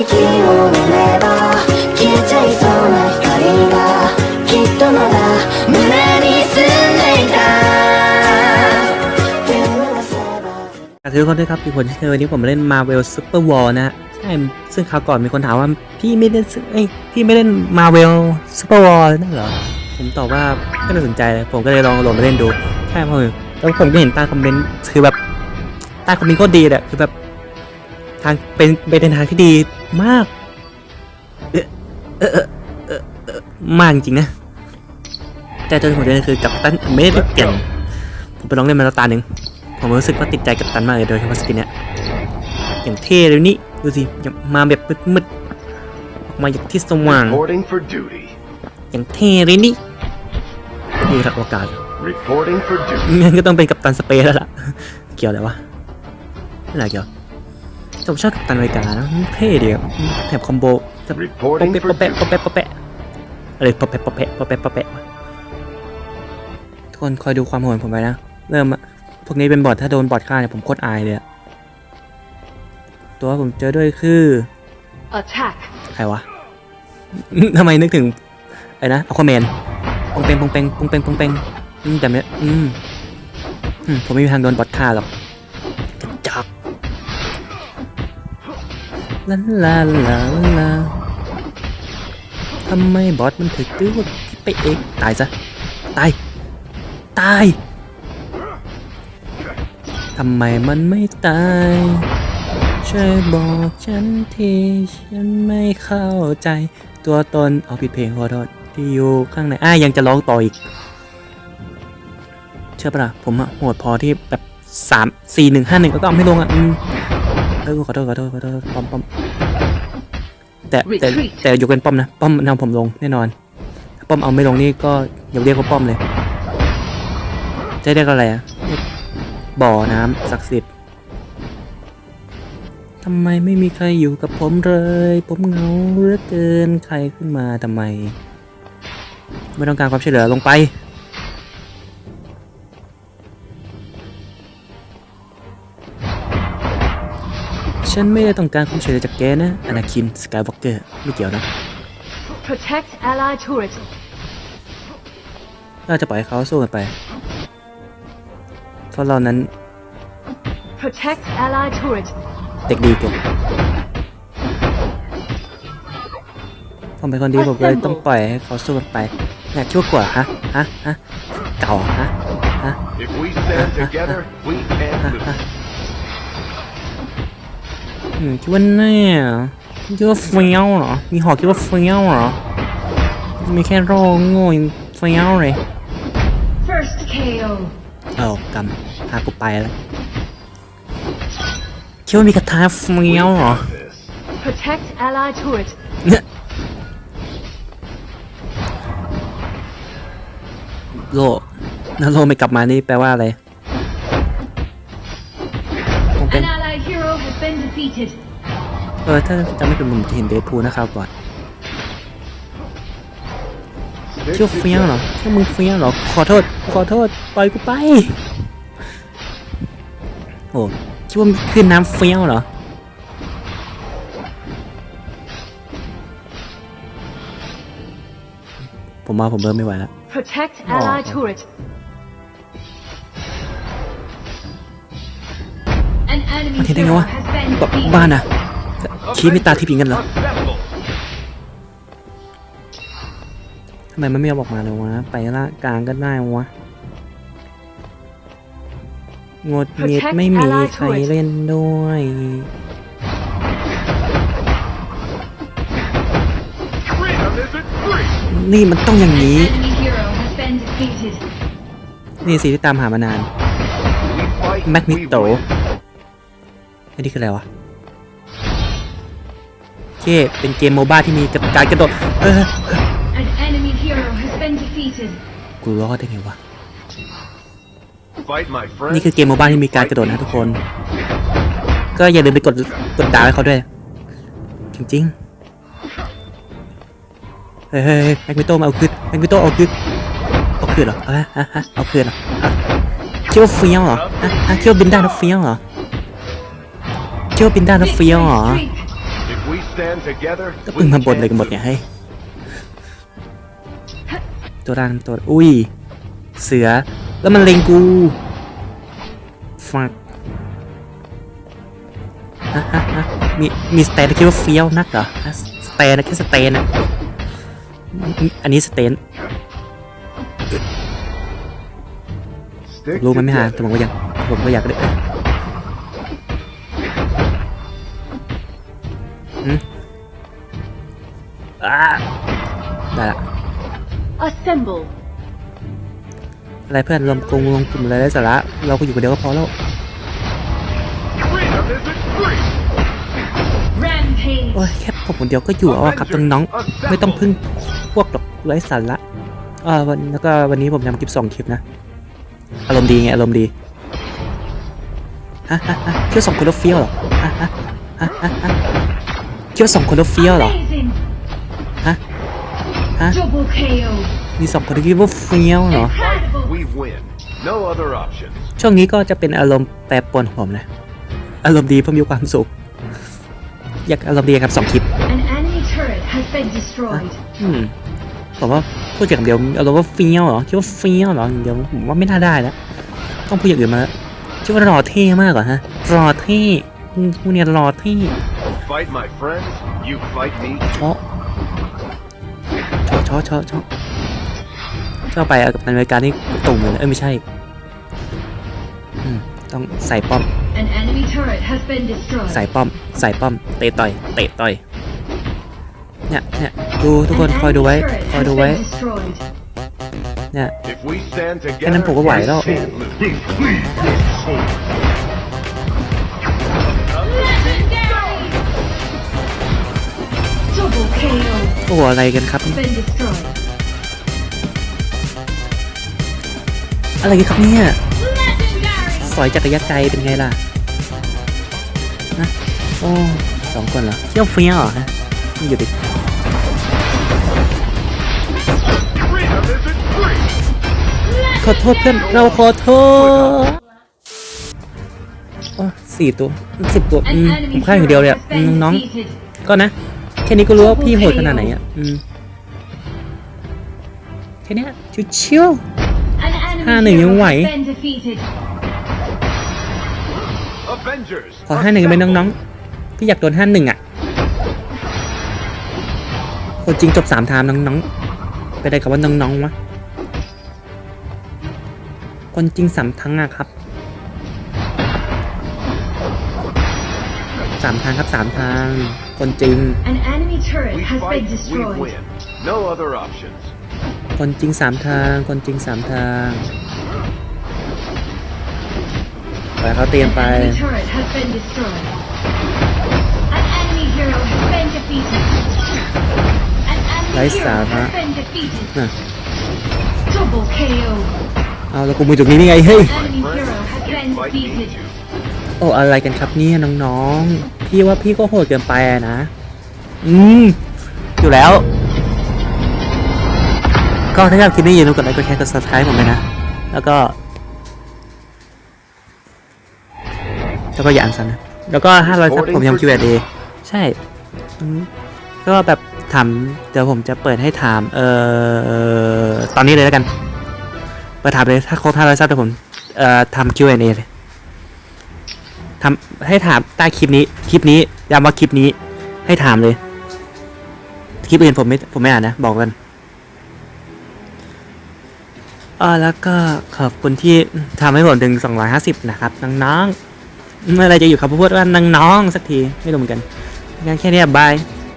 息を飲めば消えちゃいそうな光がきっとまだ胸に住んでいた手を伸ばせば ฝากทุกคนด้วยครับที่ผลที่วันนี้ผมเล่น Marvel Super War นะฮะใช่ ซึ่งคราวก่อนมีคนถามว่า พี่ไม่เล่นเอ้ยพี่ไม่เล่น Marvel Super War นั่นเหรอ ผมตอบว่าไม่ได้สนใจเลย ผมก็เลยลองโหลดมาเล่นดู ใช่พอแล้วผมก็เห็นใต้คอมเมนต์คือแบบใต้คอมเมนต์โคตรดีเลยคือแบบ ทางเป็นเป็นทางที่ดีมาก เออเออเออเออเออมากจริงๆนะ แต่ตัวผมเนี่ยคือกับตันไม่ได้เก่งผมไปลองเล่นมาแล้วตาหนึ่งผมรู้สึกว่าติดใจกับตันมากเลยโดยเฉพาะสกินเนี้ยอย่างเท่เลยนี่ดูสิอย่างมาแบบมืดๆออกมาจากที่สว่าง Reporting for duty. อย่างเท่เลยนี่ดูจากโอกาส Reporting for duty. งั้นก็ต้องเป็นกัปตันสเปซแล้วล่ะ เกี่ยวอะไรวะไม่น่าเกี่ยวแต่ ผมชอบกัปตันอเมริกานะมันเท่ดีอะแถบคอมโบจะปะ Reporting เปะ for ปะแปะ duty. ปะแปะปะแปะอะไรปะแปะปะแปะปะแปะปะแปะวะทุกคนคอยดูความโหดผมไปนะ เริ่มอะพวกนี้เป็นบอทถ้าโดนบอทฆ่าเนี่ยผมโคตรอายเลยอะตัวผมเจอด้วยคือ Attack. ใครวะทำไมนึกถึงไอ้นะอควาแมนปงเปงปงเปงปงเปงปงเปงอืมแต่เนี้ยอืมอืมผมไม่มีทางโดนบอทฆ่าหรอก ลาลาลาลาทำไมบอทมันถึงตื้อว่าไปเองตายซะ ตาย ตาย ทำไมมันไม่ตายช่วยบอกฉันทีฉันไม่เข้าใจ ตัวตนเอาผิดเพลงขอโทษที่อยู่ข้างในอะยังจะร้องต่ออีก เชื่อปะล่ะผมอะโหดพอที่แบบสามสี่หนึ่งห้าหนึ่งก็เอาไม่ลงอะอืม เออขอโทษขอโทษขอโทษป้อมป้อมแต่แต่ Retreat แต่ยกเป็นป้อมนะป้อมนำผมลงแน่นอนถ้าป้อมเอาไม่ลงนี่ก็อย่าเรียกว่าป้อมเลยจะเรียกอะไรอะเรียกบ่อน้ำศักดิ์สิทธิ์ทำไมไม่มีใครอยู่กับผมเลย ผมเหงาเหลือเกินใครขึ้นมาทำไม ไม่ต้องการความช่วยเหลือลงไป ฉันไม่ได้ต้องการความช่วยเหลือจากแกนะ อนาคิน สกายวอล์กเกอร์ ไม่เกี่ยวนะ Protect allied turret. เราจะปล่อยให้เขาสู้กันไป เพราะเรานั้น Protect allied turret. เด็กดีเกินผมเป็นคนดีผมเลยต้องปล่อยให้เขาสู้กันไปอยากชั่วกว่าฮะ ฮะ ฮะ เก่าฮะ ฮะ If we stand together, we can't lose. อืม คิดว่าแน่เหรอคิดว่าเฟี้ยวเหรอ มีหอกคิดว่าเฟี้ยวเหรอ มีแค่โรคโง่ยังเฟี้ยวเลย First KO. เอากำพากูไปแล้วคิดว่ามีกระทาเฟี้ยวเหรอ This. Protect allied turret. เนี่ยโลถ้าโลไม่กลับมานี่แปลว่าอะไรผมเป็น An allied hero has been defeated. เออถ้าจะไม่เป็นผมจะเห็นเดทพูนะครับก่อนเที่ยวเฟี้ยวเหรอเที่ยวมึงเฟี้ยวเหรอ ขอโทษ ขอโทษ ปล่อยกูไป โอ้คิดว่ามันขึ้นน้ำเฟี้ยวเหรอผมมาผมเริ่มไม่ไหวแล้ว Protect allied Oh. turret. มันเห็นได้ไง hero วะ has been บ defeated. บ้านอะชี้มีตาที่พิงกันเหรอ Successful. ทำไมมันไม่ยอมออกมาเลยวะ ไปละกลางก็ได้วะงดเงียดไม่มีใครเล่นด้วย Freedom isn't free. นี่มันต้องอย่าง An นี้ enemy hero has been defeated. นี่สิที่ตามหามานาน We fight, แมกนิ we โต win. ไอ้ นี่คืออะไรวะโอเคเป็นเกมโมบ้าที่มีการกระโดดเออ An enemy hero has been defeated. กูรอดได้ไงวะ Fight, my friend. นี่คือเกมโมบ้าที่มีการกระโดดนะทุกคน ก็อย่าลืมไปกดกดดาวให้เขาด้วย จริงๆเฮ้ยเฮ้ยเฮ้ยแม็กมิโตมาเอาคืนแม็กมิโตเอาคืนเอาคืนเหรอฮะฮะฮะเอาคืนเหรอฮะคิดว่าเฟี้ยวเหรอฮะฮะคิดว่าบินได้แล้วเฟี้ยวเหรอ คิดว่าบินได้แล้วเฟี้ยวเหรอ Retreat. If we stand together, ก็ we เพิ่งมาบ่นอะไรกันหมด can เนี่ยให้ยตัวด้านตัวอุ้ย เสือ แล้วมันเล็งกูฟักฮะฮะฮะมีมีสเตนคิดว่าเฟี้ยวนักเหรอฮะสเตนนะแค่สเตนอะอันนี้สเตน Stick รู้มันไม่หาแต่ together. ผมก็อยากผมก็อยากได้ อืมอ่าได้ละ Assemble. อะไรเพื่อนรวมกลุ่มรวมกลุ่มอะไรได้สาระ เราก็อยู่คนเดียวก็พอแล้ว Freedom isn't free. Rampage. โอ้ยแค่ผมคนเดียวก็อยู่เอาอะครับน้องๆไม่ต้องพึ่งพวกหรอกไร้สาระอ่าวันแล้วก็วันนี้ผมทำคลิปสองคลิปนะ อารมณ์ดีไงอารมณ์ดีฮะฮะฮะเที่ยวสองคนแล้วเฟี้ยวเหรอฮะฮะฮะฮะฮะ เที่ยวสองคนแล้วเฟี้ยวเหรอ Amazing. ฮะ ฮะ Double KO. มีสองคนที่คิดว่าเฟี้ยวเหรอ Incredible. We win. No other options. ช่วงนี้ก็จะเป็นอารมณ์แปรปรวนของผมนะ อารมณ์ดีเพราะมีความสุข อยากอารมณ์ดีครับสองคลิป An enemy turret has been destroyed. อืมผมว่าพูดอย่างเดียวอารมณ์ว่าเฟี้ยวเหรอคิดว่าเฟี้ยวเหรออย่างเดียวผมว่าไม่น่าได้แล้วต้องพูดอย่างอื่นมาแล้วคิดว่ารอเท่มากกว่าฮะรอเท่อืมพวกเนี้ยรอเท่ Fight my friends, you fight me ชอชอชอชอชอชอบไปเอากับตันรายการนี่ตุ่มเลยนะเอ้ยไม่ใช่อืมต้องใส่ป้อม An enemy turret has been destroyed. ใส่ป้อม ใส่ป้อม เตะต่อย เตะต่อย เนี่ยเนี่ยดูทุกคน An คอยดูไว้ enemy turret คอย has ดูไว้ been destroyed. เนี่ย If we stand แค่นั้น together, ผมก็ไหว we แล้ว can't lose. อะไรกันครับ อะไรกันครับเนี่ยสอยจักรยานไกลเป็นไงล่ะนะโอ้สองคนเหรอเที่ยวเฟี้ยวเหรอฮะนี่อยู่ดิขอโทษเพื่อนเราขอโทษโอ้สี่ตัวสิบตัว An อืม enemy ผมฆ่าอย่เดียวเลย turret อะน้องก็นะ ค่นี้ก็รู้ว่าพี่โหดขนาดไหนอะอืมแค่เนี้ยชิว An enemy Ha, này hero như vậy. has been defeated. Avengers. ๆขอห้าหนึ่งไปน้องๆ พี่อยากโดนห้าหนึ่งอะคนจริงจบสามทามน้องๆ ไปได้กับว่าน้องๆวะคนจริงสามทั้งอะครับสามทางครับสามทาง คนจริง An enemy turret We has fight, been we destroyed. win. No other options. คนจริงสามทาง คนจริงสามทางไปเขาเตรียม An ไป enemy turret has been destroyed. An enemy hero has been defeated. An enemy Lấy hero xả hả? has been defeated. น่ะ Double KO. เอาแล้วกูมือจุดนี้นี่ไงเฮ้ย An enemy hero has You been fight me defeated. too. โอ้อะไรกันครับเนี่ยน้องๆ พี่ว่าพี่ก็โหดเกินไปอะนะ อืม อยู่แล้ว ก็ถ้าชอบคลิปนี้อย่าลืมกดไลค์กดแชร์กด subscribe ผมเลยนะ แล้วก็ แล้วก็อย่าอ่านซ้ำนะ แล้วก็500ซับผมยัง Q&A ใช่อืมก็แบบถามเดี๋ยวผมจะเปิดให้ถาม เอ่อ ตอนนี้เลยแล้วกัน เปิดถามเลยถ้าครบ500ซับเดี๋ยวผม เอ่อทำ Q&A เลย ทำให้ถามใต้คลิปนี้ คลิปนี้ย้ำว่าคลิปนี้ ให้ถามเลย คลิปอื่นผมไม่ผมไม่อ่านนะ บอกกันเออแล้วก็ขอบคุณที่ทำให้ผมถึง 250 นะครับน้องๆเมื่อไรจะอยู่คำพูดว่าน้องๆสักทีไม่รู้เหมือนกันงั้นแค่นี้บาย